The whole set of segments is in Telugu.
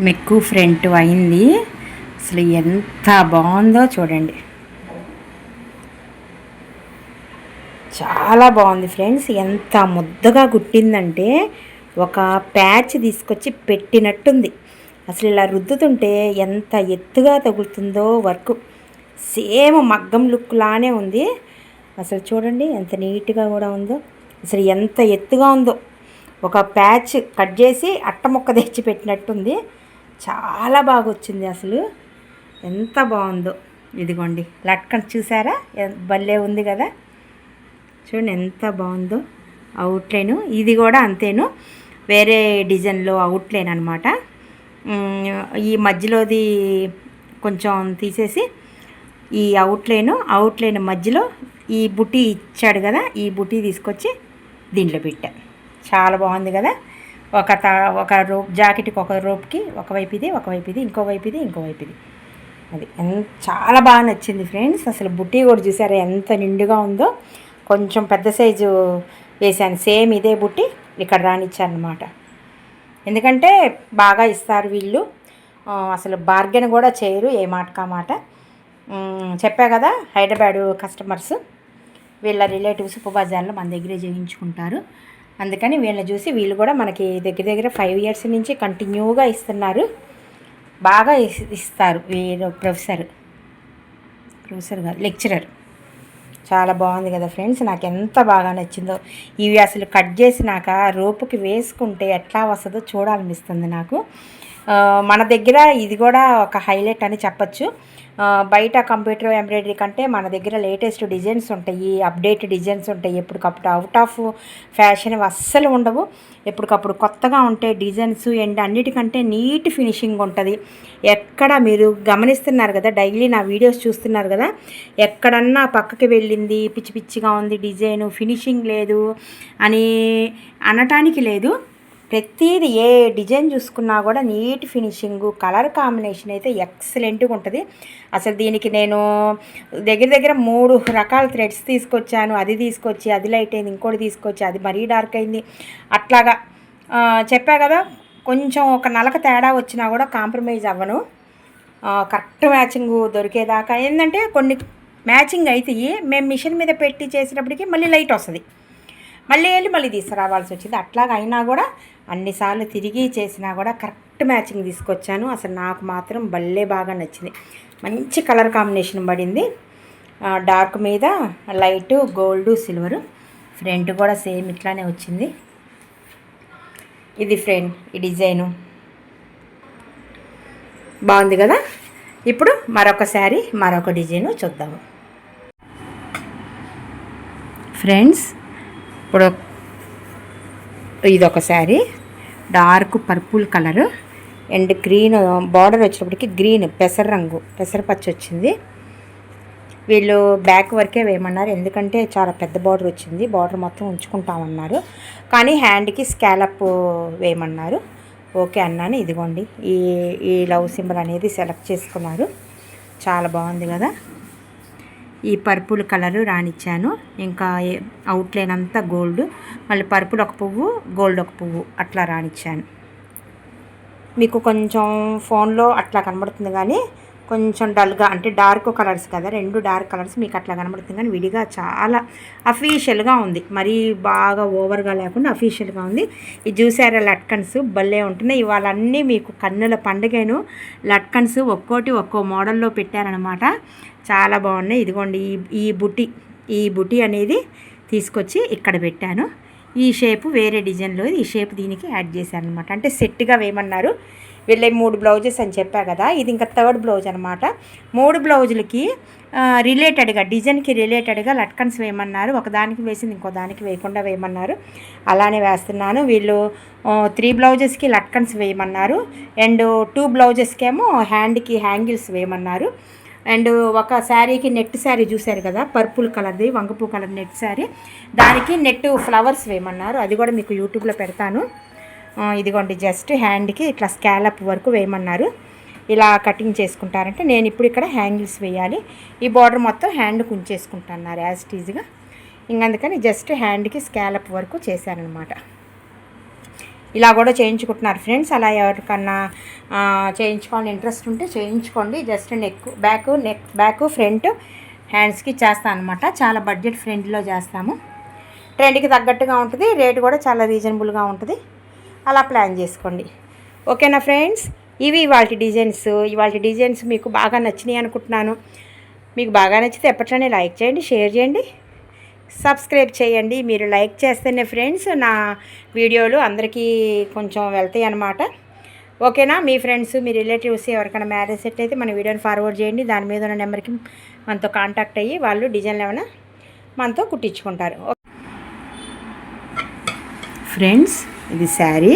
మెక్కు ఫ్రంట్ అయింది. అసలు ఎంత బాగుందో చూడండి. చాలా బాగుంది ఫ్రెండ్స్. ఎంత ముద్దగా కుట్టిందంటే ఒక ప్యాచ్ తీసుకొచ్చి పెట్టినట్టుంది. అసలు ఇలా రుద్దుతుంటే ఎంత ఎత్తుగా తగులుతుందో వర్క్. సేమ్ మగ్గం లుక్ లానే ఉంది. అసలు చూడండి ఎంత నీట్గా కూడా ఉందో. అసలు ఎంత ఎత్తుగా ఉందో. ఒక ప్యాచ్ కట్ చేసి అట్ట ముక్క తెచ్చి పెట్టినట్టుంది. చాలా బాగా వచ్చింది అసలు. ఎంత బాగుందో ఇదిగోండి లట్కన్ చూసారా? భలే ఉంది కదా. చూడండి ఎంత బాగుందో అవుట్లైన్ ఇది కూడా అంతేను. వేరే డిజైన్లో అవుట్లైన్ అనమాట ఈ మధ్యలోది కొంచెం తీసేసి ఈ అవుట్లైన్ అవుట్లైన్ మధ్యలో ఈ బుట్టి ఇచ్చాడు కదా ఈ బుట్టి తీసుకొచ్చి దీంట్లో పెట్టా. చాలా బాగుంది కదా. ఒక త ఒక రోప్ జాకెట్కి ఒక రోప్కి ఒకవైపు ఇది ఒకవైపు ఇది ఇంకోవైపు ఇది ఇంకోవైపు ఇది. అది ఎంత చాలా బాగా నచ్చింది ఫ్రెండ్స్. అసలు బుట్టి కూడా చూసారా ఎంత నిండుగా ఉందో. కొంచెం పెద్ద సైజు వేసాను సేమ్ ఇదే బుట్టి ఇక్కడ రానిచ్చారనమాట ఎందుకంటే బాగా ఇస్తారు వీళ్ళు. అసలు బార్గెన్ కూడా చేయరు ఏ మాటకా మాట. చెప్పా కదా హైదరాబాదు కస్టమర్స్ వీళ్ళ రిలేటివ్స్ ఉపబజార్లో బజార్లో మన దగ్గరే చేయించుకుంటారు. అందుకని వీళ్ళని చూసి వీళ్ళు కూడా మనకి దగ్గర దగ్గర ఫైవ్ ఇయర్స్ నుంచి కంటిన్యూగా ఇస్తున్నారు. బాగా ఇస్తారు వీరు ప్రొఫెసర్ ప్రొఫెసర్ కాదు లెక్చరర్ చాలా బాగుంది కదా ఫ్రెండ్స్ నాకు ఎంత బాగా నచ్చిందో. ఇవి అసలు కట్ చేసినాక రోపుకి వేసుకుంటే ఎట్లా వస్తుందో చూడాలనిపిస్తుంది నాకు. మన దగ్గర ఇది కూడా ఒక హైలైట్ అని చెప్పచ్చు. బయట కంప్యూటర్ ఎంబ్రాయిడరీ కంటే మన దగ్గర లేటెస్ట్ డిజైన్స్ ఉంటాయి అప్డేట్ డిజైన్స్ ఉంటాయి. ఎప్పటికప్పుడు అవుట్ ఆఫ్ ఫ్యాషన్ అస్సలు ఉండవు. ఎప్పటికప్పుడు కొత్తగా ఉంటాయి డిజైన్స్ అండ్ అన్నిటికంటే నీట్ ఫినిషింగ్ ఉంటుంది. ఎక్కడ మీరు గమనిస్తున్నారు కదా డైలీ నా వీడియోస్ చూస్తున్నారు కదా ఎక్కడన్నా పక్కకి వెళ్ళింది పిచ్చి పిచ్చిగా ఉంది డిజైన్ ఫినిషింగ్ లేదు అని అనటానికి లేదు. ప్రతిది ఏ డిజైన్ చూసుకున్నా కూడా నీట్ ఫినిషింగ్ కలర్ కాంబినేషన్ అయితే ఎక్సలెంట్గా ఉంటుంది. అసలు దీనికి నేను దగ్గర దగ్గర మూడు రకాల థ్రెడ్స్ తీసుకొచ్చాను. అది తీసుకొచ్చి అది లైట్ అయింది ఇంకోటి తీసుకొచ్చి అది మరీ డార్క్ అయింది. అట్లాగా చెప్పా కదా కొంచెం ఒక నలక తేడా వచ్చినా కూడా కాంప్రమైజ్ అవ్వను. కరెక్ట్ మ్యాచింగ్ దొరికేదాకా. ఏంటంటే కొన్ని మ్యాచింగ్ అవుతాయి మేము మిషన్ మీద పెట్టి చేసినప్పటికీ మళ్ళీ లైట్ వస్తుంది. మళ్ళీ వెళ్ళి మళ్ళీ తీసుకురావాల్సి వచ్చింది. అట్లాగా అయినా కూడా అన్నిసార్లు తిరిగి చేసినా కూడా కరెక్ట్ మ్యాచింగ్ తీసుకొచ్చాను. అసలు నాకు మాత్రం భలే బాగా నచ్చింది. మంచి కలర్ కాంబినేషన్ పడింది. డార్క్ మీద లైట్ గోల్డ్ సిల్వర్. ఫ్రంట్ కూడా సేమ్ ఇట్లానే వచ్చింది. ఇది ఫ్రెండ్ ఈ డిజైను. బాగుంది కదా? ఇప్పుడు మరొక శారీ మరొక డిజైను చూద్దాము. ఫ్రెండ్స్ ఇప్పుడు ఇది ఒక sari. Dark purple colour. And green border వచ్చేటప్పటికి గ్రీన్ పెసర రంగు పెసర పచ్చ వచ్చింది. వీళ్ళు బ్యాక్ వరకే వేయమన్నారు. ఎందుకంటే చాలా పెద్ద బార్డర్ వచ్చింది. బార్డర్ మొత్తం ఉంచుకుంటామన్నారు. కానీ హ్యాండ్కి స్కాలప్ వేయమన్నారు. ఓకే అన్నాను. ఇదిగోండి. ఈ ఈ లవ్ సింబల్ అనేది సెలెక్ట్ చేసుకున్నారు. చాలా బాగుంది కదా. ఈ పర్పుల్ కలరు రానిచ్చాను ఇంకా అవుట్లైన్ అంతా గోల్డ్ మళ్ళీ పర్పుల్ ఒక పువ్వు గోల్డ్ ఒక పువ్వు అట్లా రానిచ్చాను మీకు కొంచెం ఫోన్లో అట్లా కనబడుతుంది కానీ కొంచెం డల్గా అంటే డార్క్ కలర్స్ కదా రెండు డార్క్ కలర్స్ మీకు అట్లా కనబడుతుంది. కానీ విడిగా చాలా అఫీషియల్గా ఉంది. మరీ బాగా ఓవర్గా లేకుండా అఫీషియల్గా ఉంది. ఈ చూసారా లట్కన్స్ భలే ఉంటున్నాయి. ఇవాళ అన్నీ మీకు కన్నుల పండుగను. లట్కన్స్ ఒక్కోటి ఒక్కో మోడల్లో పెట్టారనమాట చాలా బాగున్నాయి. ఇదిగోండి ఈ ఈ బుటీ ఈ బుటీ అనేది తీసుకొచ్చి ఇక్కడ పెట్టాను. ఈ షేపు వేరే డిజైన్లో ఈ షేప్ దీనికి యాడ్ చేశాను అనమాట అంటే సెట్గా వేయమన్నారు. వెళ్ళే మూడు బ్లౌజెస్ అని చెప్పా కదా ఇది ఇంకా థర్డ్ బ్లౌజ్ అనమాట మూడు బ్లౌజులకి రిలేటెడ్గా డిజైన్కి రిలేటెడ్గా లట్కన్స్ వేయమన్నారు. ఒకదానికి వేసింది ఇంకో దానికి వేయకుండా వేయమన్నారు. అలానే వేస్తున్నాను. వీళ్ళు త్రీ బ్లౌజెస్కి లట్కన్స్ వేయమన్నారు. అండ్ టూ బ్లౌజెస్కి ఏమో హ్యాండ్కి హ్యాంగిల్స్ వేయమన్నారు. అండ్ ఒక శారీకి నెట్ శారీ చూశారు కదా పర్పుల్ కలర్ది వంగపూ కలర్ నెట్ శారీ. దానికి నెట్ ఫ్లవర్స్ వేయమన్నారు. అది కూడా మీకు యూట్యూబ్లో పెడతాను. ఇదిగోండి జస్ట్ హ్యాండ్కి ఇట్లా స్కాలప్ వరకు వేయమన్నారు. ఇలా కటింగ్ చేసుకుంటారంటే నేను ఇప్పుడు ఇక్కడ హ్యాంగిల్స్ వేయాలి. ఈ బార్డర్ మొత్తం హ్యాండ్కి ఉంచేసుకుంటున్నారు యాజ్ టీజ్గా ఇంకందుకని జస్ట్ హ్యాండ్కి స్కాలప్ వరకు చేశానమాట ఇలా కూడా చేయించుకుంటున్నారు ఫ్రెండ్స్. అలా ఎవరికన్నా చేయించుకోవాలని ఇంట్రెస్ట్ ఉంటే చేయించుకోండి. Just neck back neck back front హ్యాండ్స్కి చేస్తాను అనమాట. చాలా బడ్జెట్ ఫ్రెండ్లో చేస్తాము. ట్రెండ్కి తగ్గట్టుగా ఉంటుంది. రేట్ కూడా చాలా రీజనబుల్గా ఉంటుంది. అలా ప్లాన్ చేసుకోండి. ఓకేనా ఫ్రెండ్స్? ఇవి ఇవాళ డిజైన్స్. ఇవాళ డిజైన్స్ మీకు బాగా నచ్చినాయి అనుకుంటున్నాను. మీకు బాగా నచ్చితే ఎప్పట్లోనే లైక్ చేయండి షేర్ చేయండి సబ్స్క్రైబ్ చేయండి. మీరు లైక్ చేస్తేనే ఫ్రెండ్స్ నా వీడియోలు అందరికీ కొంచెం వెళ్తాయి అన్నమాట. ఓకేనా? మీ ఫ్రెండ్స్ మీ రిలేటివ్స్ ఎవరికైనా మ్యారేజ్ సెట్ అయితే మన వీడియోని ఫార్వర్డ్ చేయండి. దాని మీద ఉన్న నెంబర్కి మనతో కాంటాక్ట్ అయ్యి వాళ్ళు డిజైన్లు ఏమైనా మనతో కుట్టించుకుంటారు. ఫ్రెండ్స్ ఇది sari.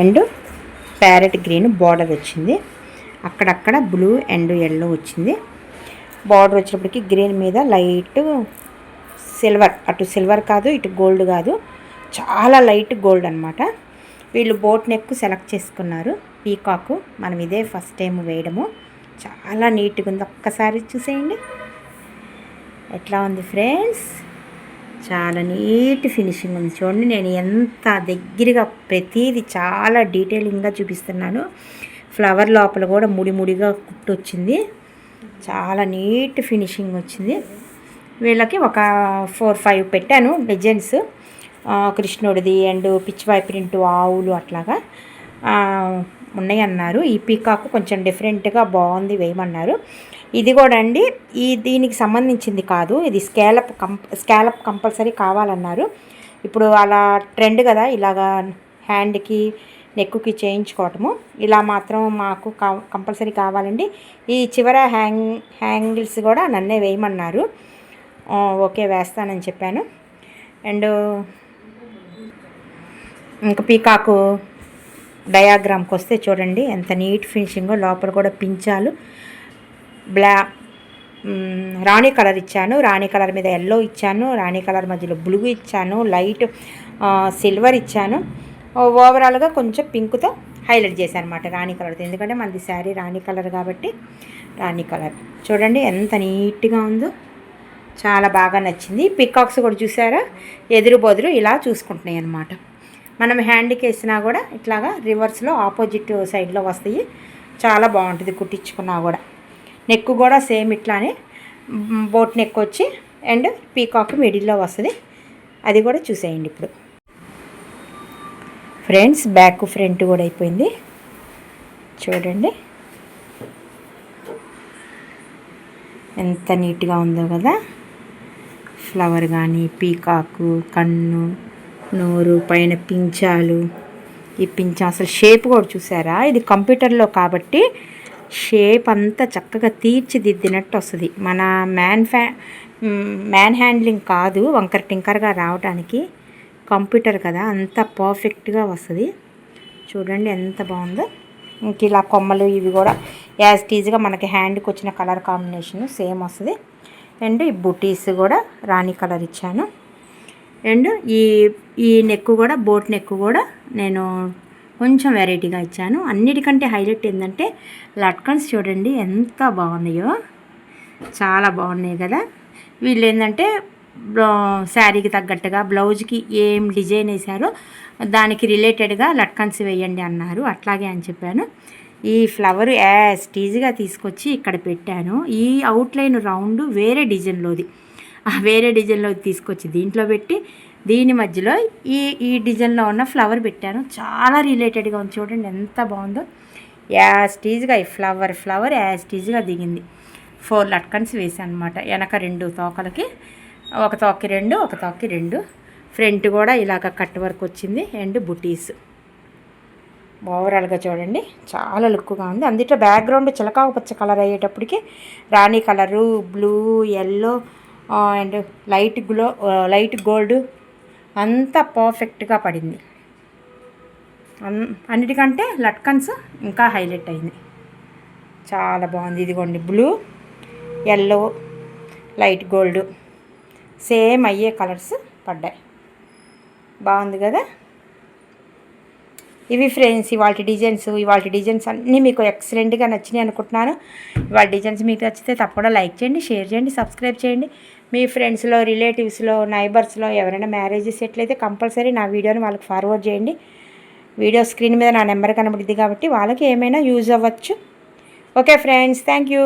And parrot green border వచ్చింది. అక్కడక్కడ బ్లూ అండ్ ఎల్లో వచ్చింది. బార్డర్ వచ్చినప్పటికీ గ్రీన్ మీద లైట్ సిల్వర్. అటు సిల్వర్ కాదు ఇటు గోల్డ్ కాదు. చాలా లైట్ గోల్డ్ అనమాట వీళ్ళు బోట్ నెక్ సెలెక్ట్ చేసుకున్నారు. పీకాకు. మనం ఇదే ఫస్ట్ టైం వేయడము. చాలా నీట్గా ఉంది. ఒక్కసారి చూసేయండి. ఎట్లా ఉంది ఫ్రెండ్స్? చాలా నీట్ ఫినిషింగ్ ఉంది. చూడండి నేను ఎంత దగ్గరగా ప్రతిదీ చాలా డీటెయిలింగ్గా చూపిస్తున్నాను. ఫ్లవర్ లోపల కూడా ముడి ముడిగా కుట్టు వచ్చింది చాలా నీట్ ఫినిషింగ్ వచ్చింది. వీళ్ళకి ఒక ఫోర్ ఫైవ్ పెట్టాను డిజైన్స్ కృష్ణుడిది అండ్ పిచ్చివాయి ప్రింట్ ఆవులు అట్లాగా. ఉన్నాయన్నారు. ఉన్నాయి అన్నారు ఈ పీకాక్ కొంచెం డిఫరెంట్గా బాగుంది వేయమన్నారు. ఇది కూడా అండి. ఈ దీనికి సంబంధించింది కాదు. ఇది స్కేలప్ కంప్ స్కేలప్ కంపల్సరీ కావాలన్నారు. ఇప్పుడు అలా ట్రెండ్ కదా ఇలాగా హ్యాండ్కి నెక్కుకి చేయించుకోవటము. ఇలా మాత్రం మాకు కంపల్సరీ కావాలండి. ఈ చివర హ్యాంగ్ హ్యాంగిల్స్ కూడా నన్నే వేయమన్నారు. ఓకే వేస్తానని చెప్పాను. అండ్ ఇంకా పీకాకు డయాగ్రామ్కి వస్తే చూడండి ఎంత నీట్ ఫినిషింగో లోపల కూడా పించాలు. బ్లా రాణి కలర్ ఇచ్చాను. రాణి కలర్ మీద ఎల్లో ఇచ్చాను. రాణి కలర్ మధ్యలో బ్లూ ఇచ్చాను. లైట్ సిల్వర్ ఇచ్చాను. ఓవరాల్గా కొంచెం పింక్తో హైలైట్ చేశాను అనమాట రాణి కలర్తో. ఎందుకంటే మనది శారీ రాణి కలర్ కాబట్టి రాణి కలర్. చూడండి ఎంత నీట్గా ఉందో. చాలా బాగా నచ్చింది. పికాక్స్ కూడా చూసారా? ఎదురు బొదురు ఇలా చూసుకుంటున్నాయి అన్నమాట. మనం హ్యాండ్కి వేసినా కూడా ఇట్లాగా రివర్స్లో ఆపోజిట్ సైడ్లో వస్తాయి. చాలా బాగుంటుంది కుట్టించుకున్నా కూడా. నెక్ కూడా సేమ్ ఇట్లానే బోట్ నెక్ వచ్చి అండ్ పీకాక్ మిడిల్లో వస్తుంది. అది కూడా చూసేయండి ఇప్పుడు. ఫ్రెండ్స్ బ్యాక్ ఫ్రంట్ కూడా అయిపోయింది. చూడండి. ఎంత నీట్గా ఉందో కదా. ఫ్లవర్ కానీ పీకాకు కన్ను నోరు పైన పించాలు ఈ పింఛ అసలు షేప్ కూడా చూసారా? ఇది కంప్యూటర్లో కాబట్టి షేప్ అంతా చక్కగా తీర్చిదిద్దినట్టు వస్తుంది మన మ్యాన్ ఫ్యా మ్యాన్ హ్యాండ్లింగ్ కాదు వంకర టింకర్గా రావడానికి కంప్యూటర్ కదా అంత పర్ఫెక్ట్గా వస్తుంది. చూడండి ఎంత బాగుందో. ఇంక ఇలా కొమ్మలు ఇవి కూడా యాజ్ టీజ్గా మనకి హ్యాండ్కి వచ్చిన కలర్ కాంబినేషన్ సేమ్ వస్తుంది. అండ్ ఈ బుటీస్ కూడా రాణి కలర్ ఇచ్చాను. అండ్ ఈ ఈ నెక్ కూడా బోట్ నెక్ కూడా నేను కొంచెం వెరైటీగా ఇచ్చాను. అన్నిటికంటే హైలైట్ ఏంటంటే లట్కన్స్ చూడండి ఎంత బాగున్నాయో. చాలా బాగున్నాయి కదా. వీళ్ళు ఏంటంటే బ్లౌ- శారీకి తగ్గట్టుగా బ్లౌజ్కి ఏం డిజైన్ వేశారో దానికి రిలేటెడ్గా లట్కన్స్ వేయండి అన్నారు. అట్లాగే అని చెప్పాను. ఈ ఫ్లవర్ యాజ్ టీజీగా తీసుకొచ్చి ఇక్కడ పెట్టాను. ఈ అవుట్లైన్ రౌండ్ వేరే డిజైన్లోది వేరే డిజైన్లో తీసుకొచ్చి దీంట్లో పెట్టి దీని మధ్యలో ఈ ఈ డిజైన్లో ఉన్న ఫ్లవర్ పెట్టాను. చాలా రిలేటెడ్గా ఉంది చూడండి ఎంత బాగుందో. యాస్టీజ్గా ఈ ఫ్లవర్ ఫ్లవర్ యాస్టీజ్గా దిగింది. ఫోర్ లట్కన్స్ వేసాను అనమాట వెనక రెండు తోకలకి ఒక తోకి రెండు ఒక తోకి రెండు. ఫ్రంట్ కూడా ఇలాగ కట్ వర్క్ వచ్చింది. అండ్ బుటీస్ ఓవరాల్గా చూడండి చాలా లుక్గా ఉంది. అందులో బ్యాక్గ్రౌండ్ చిలకాకుపచ్చ కలర్ అయ్యేటప్పటికి rani colour blue yellow and light glow light gold అంత పర్ఫెక్ట్గా పడింది. అన్- అన్నిటికంటే లట్కన్స్ ఇంకా హైలైట్ అయింది. చాలా బాగుంది. ఇదిగోండి blue yellow light gold same అయ్యే కలర్స్ పడ్డాయి. బాగుంది కదా? ఇవి ఫ్రెండ్స్ ఇవాళ డిజైన్స్ ఇవాళ డిజైన్స్ అన్నీ మీకు ఎక్సలెంట్గా నచ్చినాయి అనుకుంటున్నాను. ఇవాళ డిజైన్స్ మీకు నచ్చితే తప్పకుండా లైక్ చేయండి షేర్ చేయండి సబ్స్క్రైబ్ చేయండి. మీ ఫ్రెండ్స్లో రిలేటివ్స్లో నైబర్స్లో ఎవరైనా మ్యారేజెస్ ఎట్లయితే కంపల్సరీ నా వీడియోని వాళ్ళకి ఫార్వర్డ్ చేయండి. వీడియో స్క్రీన్ మీద నా నెంబర్ కనబడుద్ది కాబట్టి వాళ్ళకి ఏమైనా యూజ్ అవ్వచ్చు. Okay friends thank you